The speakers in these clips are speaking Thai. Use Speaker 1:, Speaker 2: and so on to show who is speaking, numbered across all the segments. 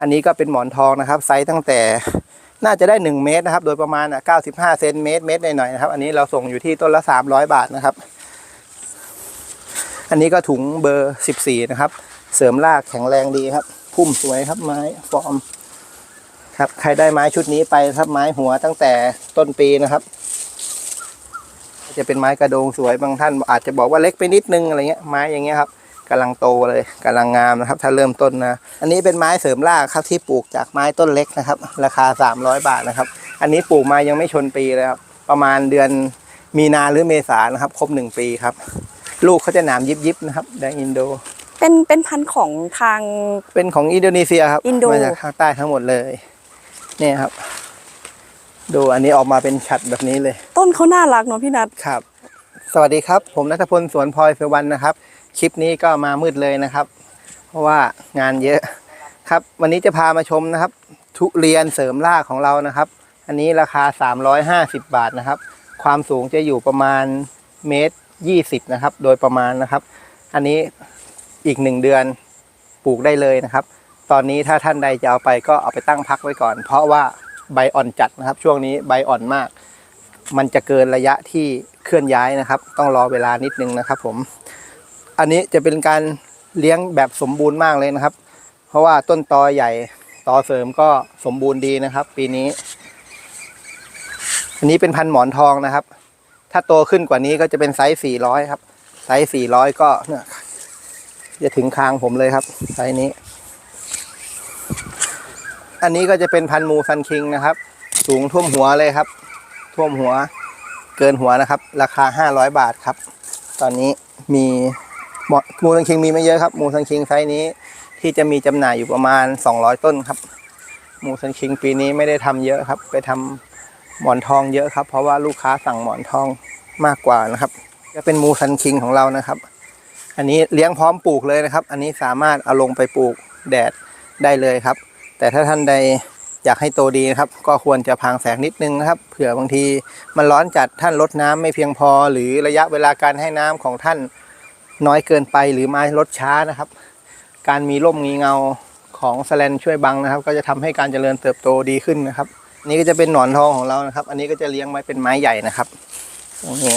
Speaker 1: อันนี้ก็เป็นหมอนทองนะครับ ไซส์ตั้งแต่น่าจะได้ 1 เมตรนะครับ โดยประมาณ95เซนเมตรเมตรหน่อยๆนะครับ อันนี้เราส่งอยู่ที่ต้นละ 300 บาทนะครับ อันนี้ก็ถุงเบอร์ 14 นะครับ เสริมรากแข็งแรงดีครับ พุ่มสวยครับไม้ฟอร์มครับใครได้ไม้ชุดนี้ไปครับไม้หัวตั้งแต่ต้นปีนะครับ จะเป็นไม้กระโดงสวยบางท่านอาจจะบอกว่าเล็กไปนิดนึงอะไรเงี้ยไม้อย่างเงี้ยครับ กำลังโตเลยกำลังงามนะครับ ถ้าเริ่มต้นนะ อันนี้เป็นไม้เสริมรากครับที่ปลูกจากไม้ต้นเล็กนะครับ ราคา 300 บาทนะครับ อันนี้ปลูกมายังไม่ชนปีเลยครับประมาณเดือนมีนาหรือเมษานะครับ ครบหนึ่งปีครับ ลูกเขาจะหนามยิบๆนะครับแดงอินโด
Speaker 2: เป็นเป็นพันธุ์ของทาง
Speaker 1: เป็นของอินโดนีเซียครับ
Speaker 2: อินโด
Speaker 1: มาจากภาคใต้ทั้งหมดเลยเนี่ยครับ ดูอันนี้ออกมาเป็นฉัดแบบนี้เลย
Speaker 2: ต้นเขาน่ารักเนาะพี่นัท
Speaker 1: ครับ สวัสดีครับ ผมนัทพลสวนพลอยเฟวันนะครับ คลิปนี้ก็มามืดเลยนะครับ เพราะว่างานเยอะครับ วันนี้จะพามาชมนะครับ ทุเรียนเสริมรากของเรานะครับ อันนี้ราคา 350 บาทนะครับ ความสูงจะอยู่ประมาณเมตร20นะครับ โดยประมาณนะครับ อันนี้อีกหนึ่งเดือนปลูกได้เลยนะครับ ตอนนี้ถ้าท่านใดจะเอาไปก็เอาไปตั้งพักไว้ก่อน เพราะว่าใบอ่อนจัดนะครับ ช่วงนี้ใบอ่อนมาก มันจะเกินระยะที่เคลื่อนย้ายนะครับ ต้องรอเวลานิดนึงนะครับ ผม อันนี้จะเป็นการเลี้ยงแบบสมบูรณ์มากเลยนะครับ เพราะว่าต้นตอใหญ่ตอเสริมก็สมบูรณ์ดีนะครับ ปีนี้ อันนี้เป็นพันหมอนทองนะครับ ถ้าโตขึ้นกว่านี้ก็จะเป็นไซส์400ครับ ไซส์400ก็เนี่ยจะถึงคางผมเลยครับ ไซส์นี้ อันนี้ก็จะเป็นพันมูซันคิงนะครับ สูงท่วมหัวเลยครับ ท่วมหัวเกินหัวนะครับ ราคา500บาทครับ ตอนนี้มี มอมูซันคิงมีไม่เยอะครับ มูซันคิงไซส์นี้ที่จะมีจำหน่ายอยู่ประมาณ 200 ต้นครับ มูซันคิงปีนี้ไม่ได้ทำเยอะครับ ไปทำหมอนทองเยอะครับ เพราะว่าลูกค้าสั่งหมอนทองมากกว่านะครับ จะเป็นมูซันคิงของเรานะครับ อันนี้เลี้ยงพร้อมปลูกเลยนะครับ อันนี้สามารถเอาลงไปปลูกแดดได้เลยครับ แต่ถ้าท่านใดอยากให้โตดีนะครับ ก็ควรจะพางแสงนิดนึงนะครับเผื่อบางทีมันร้อนจัดท่านลดน้ำไม่เพียงพอ หรือระยะเวลาการให้น้ำของท่าน น้อยเกินไปหรือไม้ลดช้านะครับ การมีร่มมีเงาของสแลนช่วยบังนะครับ ก็จะทำให้การเจริญเติบโตดีขึ้นนะครับนี่ก็จะเป็นหนอนทองของเรานะครับ อันนี้ก็จะเลี้ยงไว้เป็นไม้ใหญ่นะครับตรงนี้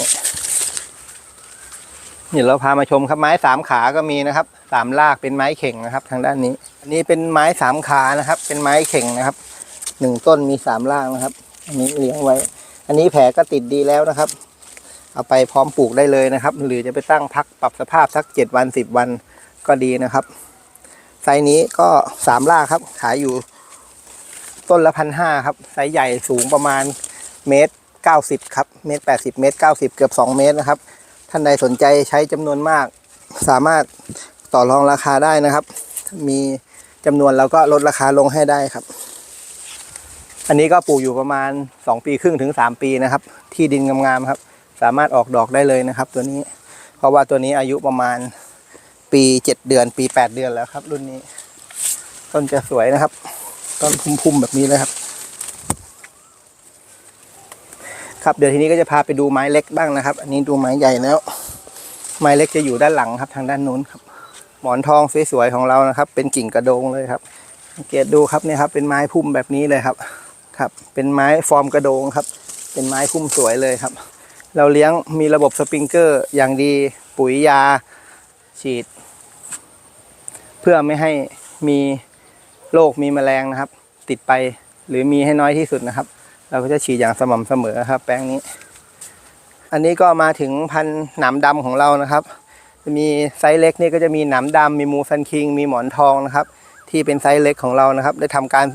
Speaker 1: เดี๋ยวเราพามาชมครับไม้สามขาก็มีนะครับสามรากเป็นไม้เข่งนะครับ ทางด้านนี้ อันนี้เป็นไม้สามขานะครับ เป็นไม้เข่งนะครับหนึ่งต้นมีสามรากนะครับ อันนี้เลี้ยงไว้ อันนี้แผลก็ติดดีแล้วนะครับ เอาไปพร้อมปลูกได้เลยนะครับ หรือจะไปตั้งพักปรับสภาพสักเจ็ดวันสิบวันก็ดีนะครับ ไซส์นี้ก็สามรากครับ ขายอยู่ต้นละพันห้าครับ ไซส์ใหญ่สูงประมาณเมตรเก้าสิบครับ เมตรแปดสิบเมตรเก้าสิบเกือบสองเมตรนะครับ ท่านใดสนใจใช้จำนวนมาก สามารถต่อรองราคาได้นะครับ มีจำนวนเราก็ลดราคาลงให้ได้ครับ อันนี้ก็ปลูกอยู่ประมาณ 2 ปีครึ่งถึง 3 ปีนะครับ ที่ดินงามๆครับ สามารถออกดอกได้เลยนะครับ ตัวนี้ เพราะว่าตัวนี้อายุประมาณปี7เดือน ปี8เดือนแล้วครับ รุ่นนี้ ต้นจะสวยนะครับ ต้นพุ่มๆแบบนี้เลยครับ ครับเดี๋ยวทีนี้ก็จะพาไปดูไม้เล็กบ้างนะครับ อันนี้ดูไม้ใหญ่แล้ว ไม้เล็กจะอยู่ด้านหลังครับ ทางด้านนู้นครับ หมอนทองสวยๆของเรานะครับ เป็นกิ่งกระโดงเลยครับสังเกตดูครับเนี่ยครับ เป็นไม้พุ่มแบบนี้เลยครับ ครับ เป็นไม้ฟอร์มกระโดงครับ เป็นไม้พุ่มสวยเลยครับ เราเลี้ยงมีระบบสปริงเกอร์อย่างดีปุ๋ยยาฉีด เพื่อไม่ให้มีโรคมีแมลงนะครับ ติดไปหรือมีให้น้อยที่สุดนะครับ เราก็จะฉีดอย่างสม่ำเสมอครับ แปลงนี้ อันนี้ก็มาถึงพันธุ์หนามดำของเรานะครับจะมีไซส์เล็กนี่ก็จะมีหนามดำมีมูซันคิง มีหมอนทองนะครับ ที่เป็นไซส์เล็กของเรานะครับ ได้ทำการ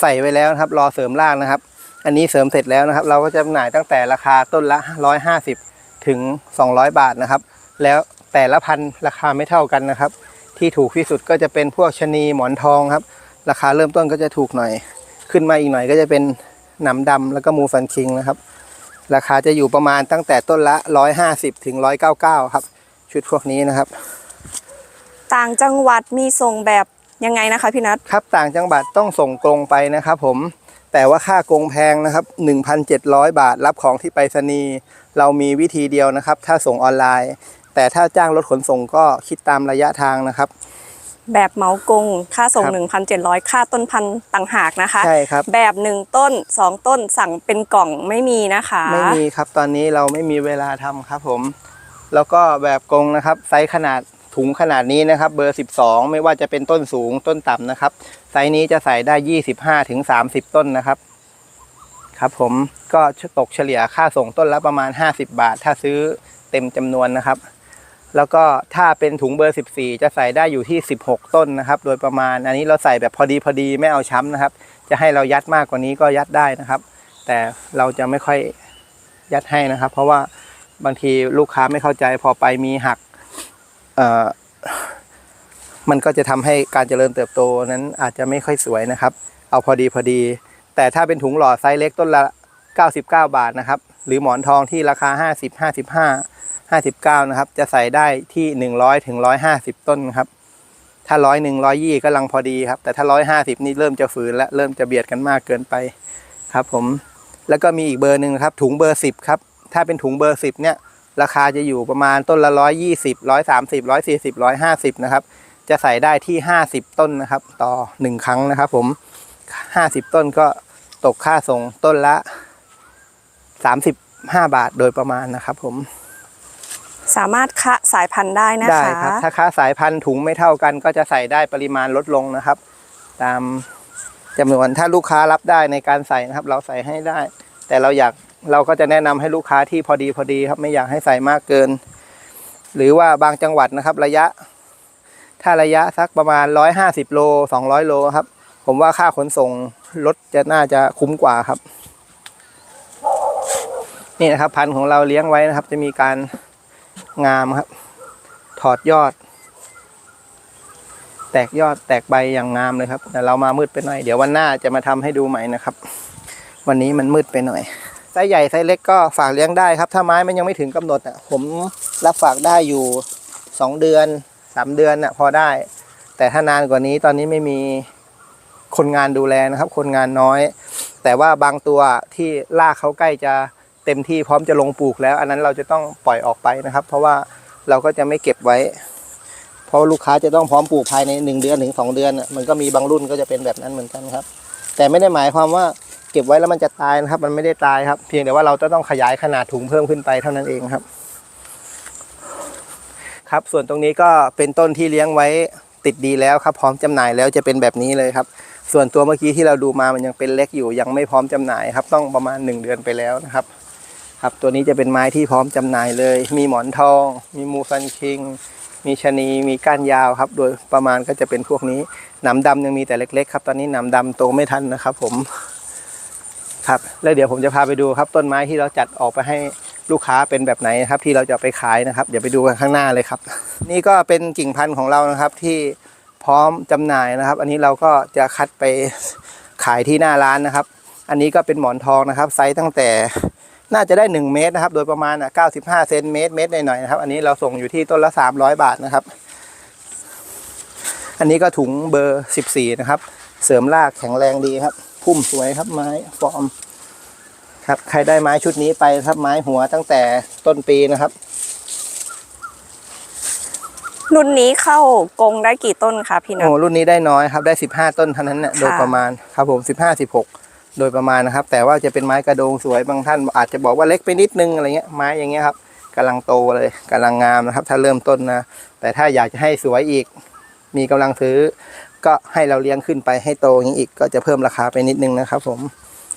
Speaker 1: ใส่ไว้แล้วนะครับ รอเสริมรากนะครับ อันนี้เสริมเสร็จแล้วนะครับ เราก็จะจำหน่ายตั้งแต่ราคาต้นละ 150 ถึง 200 บาทนะครับ แล้วแต่ละพันธุ์ราคาไม่เท่ากันนะครับ ที่ถูกที่สุดก็จะเป็นพวกชะนีหมอนทองครับ ราคาเริ่มต้นก็จะถูกหน่อย ขึ้นมาอีกหน่อยก็จะเป็นหนามดำแล้วก็มูฟันคิงนะครับ ราคาจะอยู่ประมาณตั้งแต่ต้นละ 150 ถึง 199 ครับ ชุดพวกนี้นะครับ
Speaker 2: ต่างจังหวัดมีส่งแบบยังไงนะคะพี่นัท
Speaker 1: ครับต่างจังหวัดต้องส่งกรงไปนะครับผม แต่ว่าค่ากรงแพงนะครับ 1,700 บาทรับของที่ไปรษณีย์เรามีวิธีเดียวนะครับ ถ้าส่งออนไลน์ แต่ถ้าจ้างรถขนส่งก็คิดตามระยะทางนะครับ
Speaker 2: แบบเหมากงค่าส่ง
Speaker 1: ครับ
Speaker 2: 1,700 ค่าต้นพันธุ์ต่างหากนะคะ
Speaker 1: ใช่ครับ
Speaker 2: แบบหนึ่งต้นสองต้นสั่งเป็นกล่องไม่มีนะคะ
Speaker 1: ไม่มีครับตอนนี้เราไม่มีเวลาทำครับผม แล้วก็แบบกรงนะครับไซส์ขนาด ถุงขนาดนี้นะครับเบอร์ 12 ไม่ว่าจะเป็นต้นสูงต้นต่ำนะครับ ไซส์นี้จะใส่ได้ 25ถึง30 ต้นนะครับ ครับผมก็ตกเฉลี่ยค่าส่งต้นละประมาณ 50 บาท ถ้าซื้อเต็มจำนวนนะครับ แล้วก็ถ้าเป็นถุงเบอร์ 14 จะใส่ได้อยู่ที่ 16 ต้นนะครับ โดยประมาณอันนี้เราใส่แบบพอดีพอดีไม่เอาช้ำนะครับ จะให้เรายัดมากกว่านี้ก็ยัดได้นะครับ แต่เราจะไม่ค่อยยัดให้นะครับ เพราะว่าบางทีลูกค้าไม่เข้าใจพอไปมีหัก มันก็จะทำให้การเจริญเติบโตนั้นอาจจะไม่ค่อยสวยนะครับ เอาพอดีพอดี แต่ถ้าเป็นถุงหล่อไซส์เล็กต้นละ 99 บาทนะครับ หรือหมอนทองที่ราคา 50 55 59 นะครับ จะใส่ได้ที่ 100ถึง150 ต้นครับ ถ้าร้อยหนึ่งร้อยยี่กำลังพอดีครับ แต่ถ้าร้อยห้าสิบนี่เริ่มจะฝืนและเริ่มจะเบียดกันมากเกินไปครับ ผม แล้วก็มีอีกเบอร์หนึ่งครับ ถุงเบอร์สิบครับ ถ้าเป็นถุงเบอร์สิบเนี่ย ราคาจะอยู่ประมาณต้นละร้อยยี่สิบร้อยสามสิบร้อยสี่สิบร้อยห้าสิบนะครับ จะใส่ได้ที่ห้าสิบต้นนะครับ ต่อหนึ่งครั้งนะครับ ผมห้าสิบต้นก็ตกค่าส่งต้นละสามสิบห้าบาทโดยประมาณนะครับ ผม
Speaker 2: สามารถคะสายพันธุ์ได้นะ
Speaker 1: ได้
Speaker 2: คะ
Speaker 1: ครับถ้าค้าสายพันธุ์ถุงไม่เท่ากัน ก็จะใส่ได้ปริมาณลดลงนะครับ ตามจำนวนถ้าลูกค้ารับได้ในการใส่นะครับ เราใส่ให้ได้ แต่เราอยาก เราก็จะแนะนำให้ลูกค้าที่พอดีพอดีครับ ไม่อยากให้ใส่มากเกิน หรือว่าบางจังหวัดนะครับ ระยะ ถ้าระยะสักประมาณร้อยห้าสิบโลสองร้อยโลครับ ผมว่าค่าขนส่งรถจะน่าจะคุ้มกว่าครับ นี่นะครับพันธุ์ของเราเลี้ยงไว้นะครับ จะมีการงามครับ ถอดยอด แตกยอดแตกใบอย่างงามเลยครับแต่เรามามืดไปหน่อย เดี๋ยววันหน้าจะมาทำให้ดูใหม่นะครับ วันนี้มันมืดไปหน่อย ไซส์ใหญ่ไซส์เล็กก็ฝากเลี้ยงได้ครับ ถ้าไม้มันยังไม่ถึงกำหนดอะผมรับฝากได้อยู่สองเดือนสามเดือนอะพอได้ แต่ถ้านานกว่านี้ตอนนี้ไม่มีคนงานดูแลนะครับ คนงานน้อย แต่ว่าบางตัวที่ลากเขาใกล้จะเต็มที่พร้อมจะลงปลูกแล้ว อันนั้นเราจะต้องปล่อยออกไปนะครับ เพราะว่าเราก็จะไม่เก็บไว้ เพราะลูกค้าจะต้องพร้อมปลูกภายในหนึ่งเดือนถึงสองเดือนน่ะมันก็มีบางรุ่นก็จะเป็นแบบนั้นเหมือนกันครับ แต่ไม่ได้หมายความว่า เก็บไว้แล้วมันจะตายนะครับ มันไม่ได้ตายครับ เพียงแต่ว่าเราจะต้องขยายขนาดถุงเพิ่มขึ้นไปเท่านั้นเองครับ ครับ ส่วนตรงนี้ก็เป็นต้นที่เลี้ยงไว้ติดดีแล้วครับ พร้อมจำหน่ายแล้วจะเป็นแบบนี้เลยครับ ส่วนตัวเมื่อกี้ที่เราดูมามันยังเป็นเล็กอยู่ ยังไม่พร้อมจำหน่ายครับ ต้องประมาณหนึ่งเดือนไปแล้วนะครับ ครับ ตัวนี้จะเป็นไม้ที่พร้อมจำหน่ายเลย มีหมอนทอง มีมูซันคิงมีชะนีมีก้านยาวครับ โดยประมาณก็จะเป็นพวกนี้หนามดำยังมีแต่เล็ก ๆ ครับ ตอนนี้หนามดำโตไม่ทันนะครับ ผม ครับ แล้วเดี๋ยวผมจะพาไปดูครับต้นไม้ที่เราจัดออกไปให้ลูกค้าเป็นแบบไหนครับที่เราจะไปขายนะครับ เดี๋ยวไปดูกันข้างหน้าเลยครับ นี่ก็เป็นกิ่งพันธุ์ของเรานะครับที่พร้อมจำหน่ายนะครับ อันนี้เราก็จะคัดไปขายที่หน้าร้านนะครับ อันนี้ก็เป็นหมอนทองนะครับ ไซส์ตั้งแต่น่าจะได้ 1 เมตรนะครับ โดยประมาณอะ95 เซนเมตรเมตรหน่อยๆนะครับ อันนี้เราส่งอยู่ที่ต้นละ 300 บาทนะครับ อันนี้ก็ถุงเบอร์ 14 นะครับ เสริมรากแข็งแรงดีครับ พุ่มสวยครับไม้ฟอร์ม ครับ ใครได้ไม้ชุดนี้ไปครับไม้หัวตั้งแต่ต้นปีนะครับ
Speaker 2: รุ่นนี้เข้ากรงได้กี่ต้นคะพี่นัท
Speaker 1: โอ้รุ่นนี้ได้น้อยครับได้ 15 ต้นเท่านั้นเนี่ย
Speaker 2: ค่ะ
Speaker 1: โดยประมาณครับผม 15 16 โดยประมาณนะครับ แต่ว่าจะเป็นไม้กระโดงสวยบางท่าน อาจจะบอกว่าเล็กไปนิดนึงอะไรเงี้ยไม้อย่างเงี้ยครับกำลังโตเลยกำลังงามนะครับ ถ้าเริ่มต้นนะแต่ถ้าอยากจะให้สวยอีกมีกำลังซื้อ ก็ให้เราเลี้ยงขึ้นไปให้โตอย่างนี้อีกก็จะเพิ่มราคาไปนิดนึงนะครับผม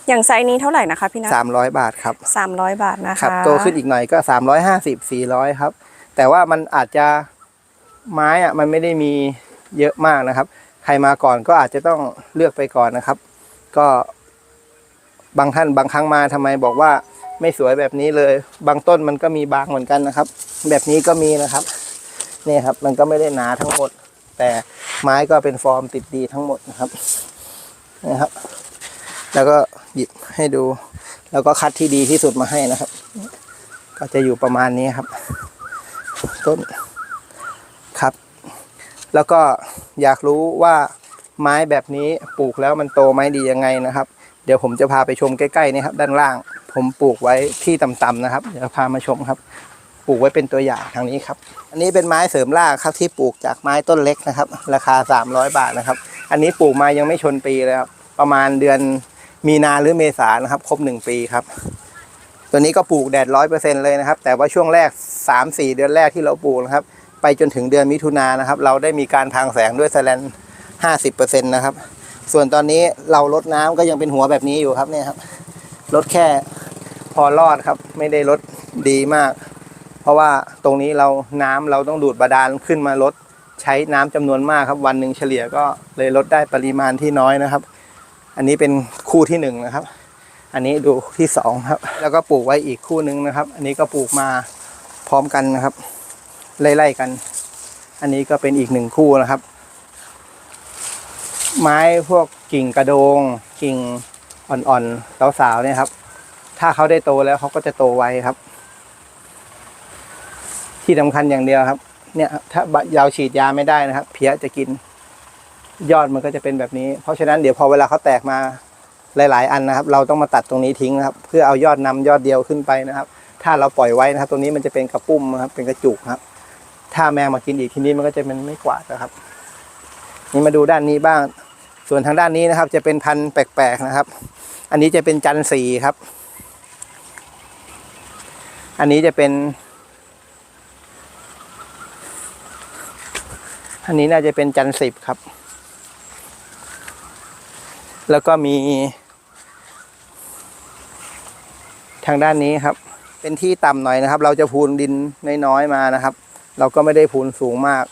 Speaker 2: อย่างไซส์นี้เท่าไหร่นะคะพี่นัท
Speaker 1: 300บาทครับ
Speaker 2: สามร้อยบาทนะ
Speaker 1: ครั
Speaker 2: คะ
Speaker 1: บโตขึ้นอีกหน่อยก็350 400ครับ แต่ว่ามันอาจจะไม้อะมันไม่ได้มีเยอะมากนะครับ ใครมาก่อนก็อาจจะต้องเลือกไปก่อนนะครับ ก็บางท่านบางครั้งมาทำไมบอกว่าไม่สวยแบบนี้เลย บางต้นมันก็มีบางเหมือนกันนะครับ แบบนี้ก็มีนะครับ นี่ครับ มันก็ไม่ได้หนาทั้งหมด แต่ไม้ก็เป็นฟอร์มติดดีทั้งหมดนะครับนะครับ แล้วก็หยิบให้ดู แล้วก็คัดที่ดีที่สุดมาให้นะครับ ก็จะอยู่ประมาณนี้ครับ ต้นครับ แล้วก็อยากรู้ว่าไม้แบบนี้ปลูกแล้วมันโตไหมดียังไงนะครับ เดี๋ยวผมจะพาไปชมใกล้ๆนี่ครับ ด้านล่าง ผมปลูกไว้ที่ต่ำๆนะครับ เดี๋ยวพามาชมครับ ปลูกไว้เป็นตัวอย่างทางนี้ครับ อันนี้เป็นไม้เสริมรากครับที่ปลูกจากไม้ต้นเล็กนะครับ ราคา 300 บาทนะครับ อันนี้ปลูกมายังไม่ชนปีเลยครับประมาณเดือนมีนาหรือเมษานะครับ ครบหนึ่งปีครับ ตัวนี้ก็ปลูกแดดร้อยเปอร์เซ็นเลยนะครับ แต่ว่าช่วงแรก 3-4 เดือนแรกที่เราปลูกนะครับ ไปจนถึงเดือนมิถุนายนนะครับ เราได้มีการทางแสงด้วยแสแลนห้าสิบเปอร์เซ็นต์นะครับ ส่วนตอนนี้เราลดน้ำก็ยังเป็นหัวแบบนี้อยู่ครับเนี่ยครับลดแค่พอรอดครับ ไม่ได้ลดดีมาก เพราะว่าตรงนี้เราน้ำเราต้องดูดบาดาลขึ้นมาลดใช้น้ำจำนวนมากครับ วันหนึ่งเฉลี่ยก็เลยลดได้ปริมาณที่น้อยนะครับ อันนี้เป็นคู่ที่หนึ่งนะครับ อันนี้ดูที่สองครับ แล้วก็ปลูกไว้อีกคู่หนึ่งนะครับ อันนี้ก็ปลูกมาพร้อมกันนะครับ ไล่ๆกัน อันนี้ก็เป็นอีกหนึ่งคู่นะครับ ไม้พวกกิ่งกระโดง กิ่งอ่อนๆสาวๆเนี่ยครับ ถ้าเขาได้โตแล้วเขาก็จะโตไวครับ ที่สำคัญอย่างเดียวครับ เนี่ยถ้ายาวฉีดยาไม่ได้นะครับ เพี้ยจะกิน ยอดมันก็จะเป็นแบบนี้ เพราะฉะนั้นเดี๋ยวพอเวลาเขาแตกมาหลาย ๆ อันนะครับ เราต้องมาตัดตรงนี้ทิ้งนะครับ เพื่อเอายอดนำยอดเดียวขึ้นไปนะครับ ถ้าเราปล่อยไว้นะครับ ตรงนี้มันจะเป็นกระปุ้มนะครับ เป็นกระจุกครับ ถ้าแมงมากินอีกทีนี้มันก็จะเป็นไม่กวาดนะครับ นี่มาดูด้านนี้บ้าง ส่วนทางด้านนี้นะครับ จะเป็นพันธุ์แปลกๆนะครับ อันนี้จะเป็นจันทร์สีครับ อันนี้จะเป็น อันนี้น่าจะเป็นจันสิบครับ แล้วก็มี ทางด้านนี้ครับ เป็นที่ต่ำหน่อยนะครับ เราจะพูนดินน้อยๆมานะครับ เราก็ไม่ได้พูนสูงมาก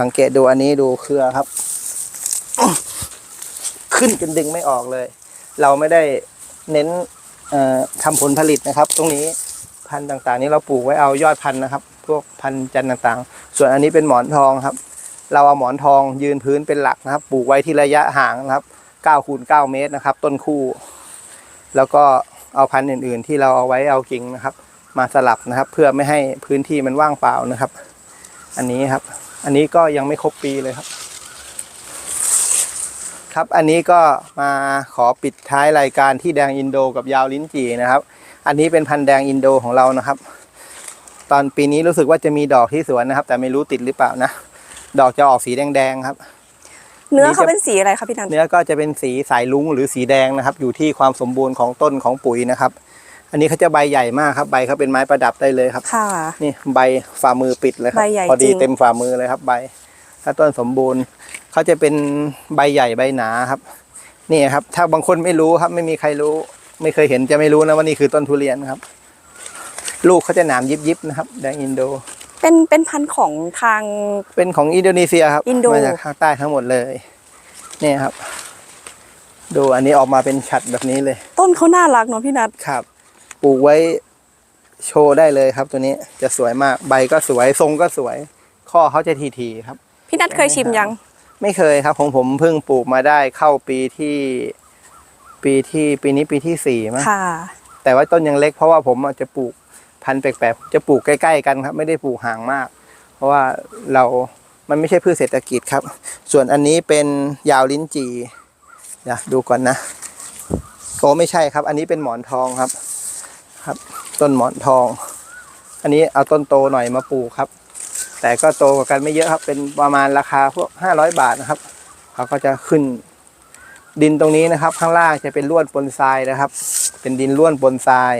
Speaker 1: สังเกตดูอันนี้ดูเครือครับ ขึ้นจนดึงไม่ออกเลย เราไม่ได้เน้นทำผลผลิตนะครับ ตรงนี้พันธุ์ต่างๆ นี้เราปลูกไว้เอายอดพันธุ์นะครับ พวกพันธุ์จันทร์ต่างๆ ส่วนอันนี้เป็นหมอนทองครับ เราเอาหมอนทองยืนพื้นเป็นหลักนะครับ ปลูกไว้ที่ระยะห่างนะครับ9คูณ9เมตรนะครับ ต้นคู่ แล้วก็เอาพันธุ์อื่น ๆ ที่เราเอาไว้เอากิ่งนะครับ มาสลับนะครับ เพื่อไม่ให้พื้นที่มันว่างเปล่านะครับ อันนี้ครับ อันนี้ก็ยังไม่ครบปีเลยครับ ครับอันนี้ก็มาขอปิดท้ายรายการที่แดงอินโดกับยาวลิ้นจี่นะครับ อันนี้เป็นพันธุ์แดงอินโดของเรานะครับ ตอนปีนี้รู้สึกว่าจะมีดอกที่สวนนะครับ แต่ไม่รู้ติดหรือเปล่านะ ดอกจะออกสีแดงๆครับ
Speaker 2: เนื้อ
Speaker 1: นี่
Speaker 2: เขา
Speaker 1: จะ
Speaker 2: เป็นสีอะไรคะพี่นัน
Speaker 1: เนื้อก็จะเป็นสีสายลุ้งหรือสีแดงนะครับ อยู่ที่ความสมบูรณ์ของต้นของปุ๋ยนะครับ อันนี้เขาจะใบใหญ่มากครับ ใบเขาเป็นไม้ประดับได้เลยครับ
Speaker 2: ค่ะ
Speaker 1: นี่ใบฝ่ามือปิดเลยครับ
Speaker 2: ใบใหญ่
Speaker 1: พอดี
Speaker 2: จริง
Speaker 1: เต็มฝ่ามือเลยครับใบ ถ้าต้นสมบูรณ์เขาจะเป็นใบใหญ่ใบหนาครับนี่ครับ ถ้าบางคนไม่รู้ครับไม่มีใครรู้ ไม่เคยเห็นจะไม่รู้นะว่านี่คือต้นทุเรียนครับ ลูกเขาจะหนามยิบๆนะครับ แดงอินโด
Speaker 2: เป็นเป็นพันธุ์ของทาง
Speaker 1: เป็นของอินโดนีเซียครับ
Speaker 2: อินโด
Speaker 1: มาจากภาคใต้ทั้งหมดเลย เนี่ยครับ ดูอันนี้ออกมาเป็นฉัดแบบนี้เลย
Speaker 2: ต้นเขาน่ารักเนาะพี่นัท
Speaker 1: ครับปลูกไว้โชว์ได้เลยครับ ตัวนี้จะสวยมากใบก็สวยทรงก็สวย ข้อเขาจะทีๆครับ
Speaker 2: พี่นัทเคยชิมยัง
Speaker 1: ไม่เคยครับของผมเพิ่งปลูกมาได้เข้าปีที่ ปีที่ปีนี้ปีที่สี่มั้ง
Speaker 2: ค่ะ
Speaker 1: แต่ว่าต้นยังเล็กเพราะว่าผมอาจจะปลูก พันธุ์แปลกๆจะปลูกใกล้ ๆ กันครับ ไม่ได้ปลูกห่างมาก เพราะว่าเรามันไม่ใช่พืชเศรษฐกิจครับ ส่วนอันนี้เป็นยาวลิ้นจีเดี๋ยดูก่อนนะโอ้ไม่ใช่ครับ อันนี้เป็นหมอนทองครับครับ ต้นหมอนทอง อันนี้เอาต้นโตหน่อยมาปลูกครับ แต่ก็โตกว่ากันไม่เยอะครับ เป็นประมาณราคาพวกห้าร้อยบาทนะครับเขาก็จะขึ้นดินตรงนี้นะครับ ข้างล่างจะเป็นล้วนปนทรายนะครับ เป็นดินล้วนปนทราย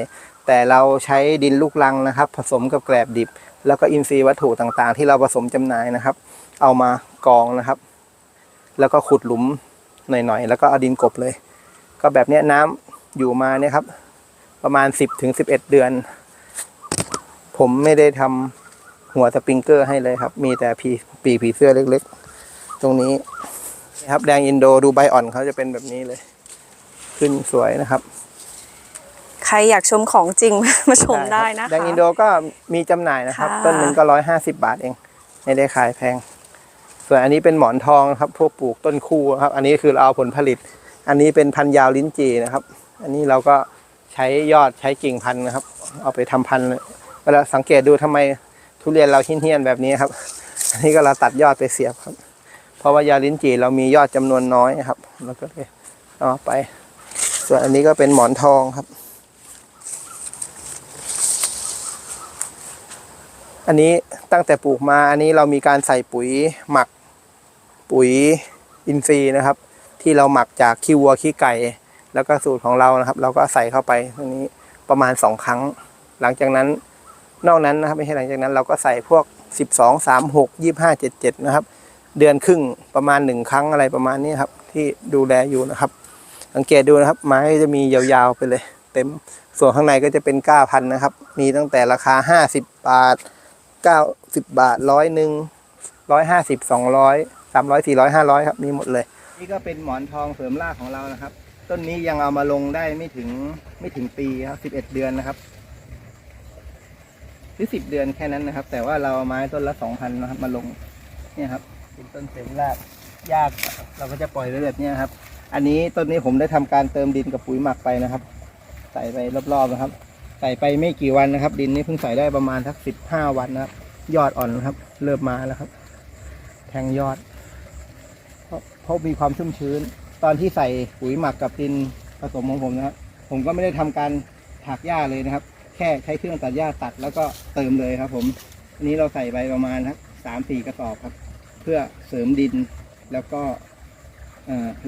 Speaker 1: แต่เราใช้ดินลูกรังนะครับ ผสมกับแกลบดิบ แล้วก็อินทรีย์วัตถุต่างๆ ที่เราผสมจำหน่ายนะครับ เอามากองนะครับ แล้วก็ขุดหลุมหน่อยๆ แล้วก็เอาดินกบเลย ก็แบบนี้น้ำอยู่มาเนี่ยครับ ประมาณ 10ถึง11 เดือน ผมไม่ได้ทำหัวสปริงเกอร์ให้เลยครับ มีแต่ผีปีผีเสื้อเล็กๆ ตรงนี้นะครับแดงอินโดดูใบอ่อนเขาจะเป็นแบบนี้เลย ขึ้นสวยนะครับ
Speaker 2: ใครอยากชมของจริง มาชมได้นะ
Speaker 1: แดง
Speaker 2: คะ
Speaker 1: อินโดก็มีจำหน่ายนะครับ
Speaker 2: ค่ะ
Speaker 1: ต้นหนึ่งก็ร้อยห้าสิบาทเอง ไม่ได้ขายแพง ส่วนอันนี้เป็นหมอนทองครับ พวกปลูกต้นคู่ครับ อันนี้คือเราเอาผลผลิต อันนี้เป็นพันธุ์ยาวลิ้นจีนะครับ อันนี้เราก็ใช้ยอดใช้กิ่งพันธุ์นะครับ เอาไปทำพันธุ์เวลาสังเกตดูทำไมทุเรียนเราเฮี้ยนๆแบบนี้ครับ อันนี้ก็เราตัดยอดไปเสียบครับ เพราะว่ายาลิ้นจีเรามียอดจำนวนน้อยครับเราก็เลยเอาไป ส่วนอันนี้ก็เป็นหมอนทองครับ อันนี้ตั้งแต่ปลูกมาอันนี้เรามีการใส่ปุ๋ยหมักปุ๋ยอินทรีย์นะครับ ที่เราหมักจากขี้วัวขี้ไก่ แล้วก็สูตรของเรานะครับ เราก็ใส่เข้าไปตรงนี้ประมาณสองครั้ง หลังจากนั้นนอกนั้นนะครับไม่ใช่หลังจากนั้นเราก็ใส่พวกสิบสองสามหกยี่ห้าเจ็ดเจ็ดนะครับ เดือนครึ่งประมาณหนึ่งครั้งอะไรประมาณนี้ครับ ที่ดูแลอยู่นะครับ สังเกตดูนะครับ ไม้จะมียาวๆไปเลย เต็มส่วนข้างในก็จะเป็นก้าพันนะครับ มีตั้งแต่ราคาห้าสิบบาท เก้าสิบบาทร้อยหนึ่งร้อยห้าสิบสองร้อยสามร้อยสี่ร้อยห้าร้อยครับมีหมดเลย นี่ก็เป็นหมอนทองเสริมรากของเรานะครับ ต้นนี้ยังเอามาลงได้ไม่ถึงไม่ถึงปีครับสิบเอ็ดเดือนนะครับหรือสิบเดือนแค่นั้นนะครับ แต่ว่าเราเอาไม้ต้นละสองพันนะครับ มาลงเนี่ยครับเป็นต้นเสริมรากยากเราก็จะปล่อยไว้แบบนี้ครับ อันนี้ต้นนี้ผมได้ทำการเติมดินกับปุ๋ยหมักไปนะครับ ใส่ไปรอบๆนะครับ ใส่ไปไม่กี่วันนะครับ ดินนี่เพิ่งใส่ได้ประมาณสักสิบห้าวันนะครับ ยอดอ่อนนะครับ เริ่มมาแล้วครับ แทงยอดเพราะเพราะมีความชุ่มชื้น ตอนที่ใส่ปุ๋ยหมักกับดินผสมของผมนะครับ ผมก็ไม่ได้ทำการถากหญ้าเลยนะครับ แค่ใช้เครื่องตัดหญ้าตัดแล้วก็เติมเลยครับ ผมอันนี้เราใส่ไปประมาณครับสามสี่กระสอบครับ เพื่อเสริมดินแล้วก็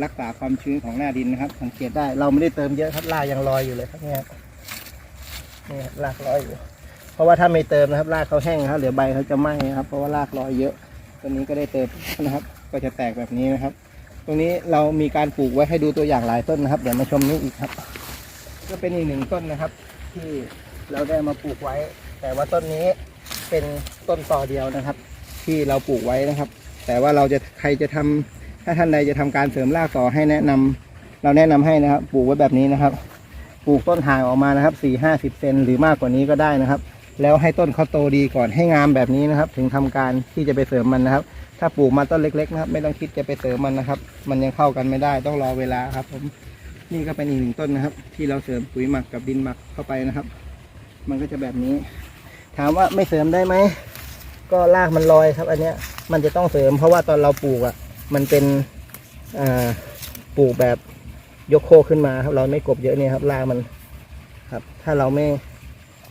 Speaker 1: รักษาความชื้นของหน้าดินนะครับ สังเกตได้เราไม่ได้เติมเยอะครับรากยังลอยอยู่เลยครับเนี่ย นี่ครับรากลอยอยู่ เพราะว่าถ้าไม่เติมนะครับรากเขาแห้งครับเหลือใบเขาจะไหม้นะครับ เพราะว่ารากลอยเยอะตัวนี้ก็ได้เติมนะครับ ก็จะแตกแบบนี้นะครับ ตรงนี้เรามีการปลูกไว้ให้ดูตัวอย่างหลายต้นนะครับ เดี๋ยวมาชมนี้อีกครับ ก็เป็นอีกหนึ่งต้นนะครับ ที่เราได้มาปลูกไว้ แต่ว่าต้นนี้เป็นต้นต่อเดียวนะครับ ที่เราปลูกไว้นะครับ แต่ว่าเราจะใครจะทำถ้าท่านใดจะทำการเสริมรากต่อให้แนะนำเราแนะนำให้นะครับ ปลูกไว้แบบนี้นะครับ ปลูกต้นห่างออกมานะครับสี่ห้าสิบเซนหรือมากกว่านี้ก็ได้นะครับ แล้วให้ต้นเขาโตดีก่อนให้งามแบบนี้นะครับ ถึงทำการที่จะไปเสริมมันนะครับ ถ้าปลูกมาต้นเล็กๆนะครับ ไม่ต้องคิดจะไปเสริมมันนะครับ มันยังเข้ากันไม่ได้ต้องรอเวลาครับ ผมนี่ก็เป็นอีกหนึ่งต้นนะครับ ที่เราเสริมปุ๋ยหมักกับดินหมักเข้าไปนะครับ มันก็จะแบบนี้ ถามว่าไม่เสริมได้ไหมก็รากมันลอยครับ อันเนี้ยมันจะต้องเสริม เพราะว่าตอนเราปลูกอะมันเป็นปลูกแบบ ยกโคขึ้นมาครับ เราไม่กบเยอะเนี่ยครับรากมันครับ ถ้าเราไม่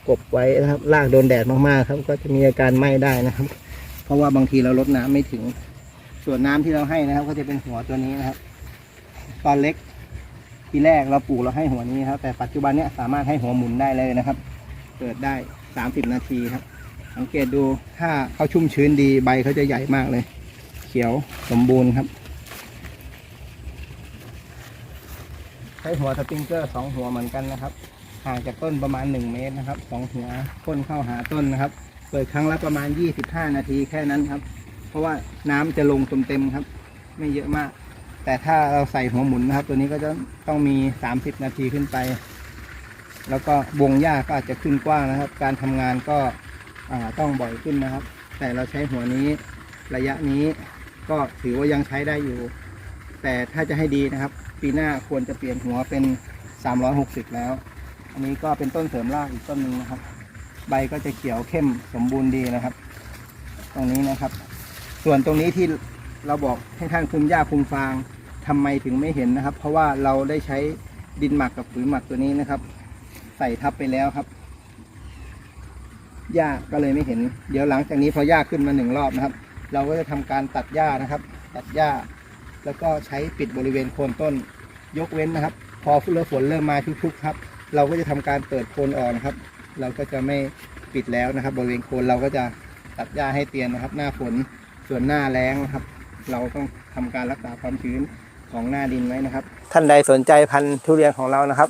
Speaker 1: กบไว้นะครับรากโดนแดดมากๆครับ ก็จะมีอาการไหม้ได้นะครับ เพราะว่าบางทีเราลดน้ำไม่ถึง ส่วนน้ำที่เราให้นะครับ ก็จะเป็นหัวตัวนี้นะครับ ตอนเล็กทีแรกเราปลูกเราให้หัวนี้ครับ แต่ปัจจุบันเนี้ยสามารถให้หัวหมุนได้เลยนะครับเปิดได้สามสิบนาทีครับ สังเกตดูถ้าเขาชุ่มชื้นดีใบเขาจะใหญ่มากเลย เขียวสมบูรณ์ครับ ใช้หัวสปริงเกอร์สองหัวเหมือนกันนะครับห่างจากต้นประมาณหนึ่งเมตรนะครับสองหัวพ่นเข้าหาต้นนะครับ เปิดครั้งละประมาณยี่สิบห้านาทีแค่นั้นครับ เพราะว่าน้ำจะลงเต็มๆครับ ไม่เยอะมาก แต่ถ้าเราใส่หัวหมุนนะครับ ตัวนี้ก็จะต้องมีสามสิบนาทีขึ้นไป แล้วก็วงหญ้าก็อาจจะขึ้นกว้างนะครับ การทำงานก็ต้องบ่อยขึ้นนะครับ แต่เราใช้หัวนี้ระยะนี้ก็ถือว่ายังใช้ได้อยู่ แต่ถ้าจะให้ดีนะครับ ปีหน้าควรจะเปลี่ยนหัวเป็น 360 แล้ว อันนี้ก็เป็นต้นเสริมรากอีกต้นหนึ่งนะครับ ใบก็จะเขียวเข้มสมบูรณ์ดีนะครับ ตรงนี้นะครับ ส่วนตรงนี้ที่เราบอกให้ท่านคุมหญ้าคุมฟางทำไมถึงไม่เห็นนะครับ เพราะว่าเราได้ใช้ดินหมักกับปุ๋ยหมักตัวนี้นะครับ ใส่ทับไปแล้วครับหญ้าก็เลยไม่เห็น เดี๋ยวหลังจากนี้พอหญ้าขึ้นมาหนึ่งรอบนะครับ เราก็จะทำการตัดหญ้านะครับ ตัดหญ้า แล้วก็ใช้ปิดบริเวณโคนต้น ยกเว้นนะครับ พอฝนฝนเริ่มมาทุกๆครับ เราก็จะทำการเปิดโคนออกนะครับ เราก็จะไม่ปิดแล้วนะครับ บริเวณโคนเราก็จะตัดหญ้าให้เตียนนะครับ หน้าฝนส่วนหน้าแล้งนะครับ เราต้องทำการรักษาความชื้นของหน้าดินไว้นะครับ ท่านใดสนใจพันธุ์ทุเรียนของเรานะครับ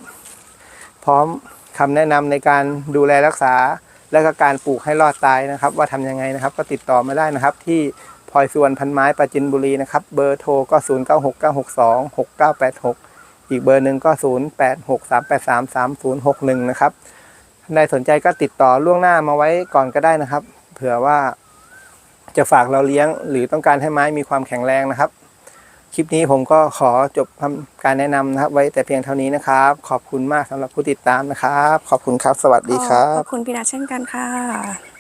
Speaker 1: พร้อมคำแนะนำในการดูแลรักษาและก็การปลูกให้รอดตายนะครับ ว่าทำยังไงนะครับ ก็ติดต่อมาได้นะครับที่ พลอยสวนพันไม้ปราจินบุรีนะครับเบอร์โทรก็ 0 9 6 9 6 2 6 9 8 6 อีกเบอร์หนึ่งก็ 0 8 6 3 8 3 3 0 6 1 นะครับท่านสนใจก็ติดต่อล่วงหน้ามาไว้ก่อนก็ได้นะครับ เผื่อว่าจะฝากเราเลี้ยงหรือต้องการให้ไม้มีความแข็งแรงนะครับ คลิปนี้ผมก็ขอจบการแนะนำนะครับ ไว้แต่เพียงเท่านี้นะครับ ขอบคุณมากสำหรับผู้ติดตามนะครับ ขอบคุณครับ สวัสดีครับ ข
Speaker 2: อบคุณพี่นัทเช่นกันค่ะ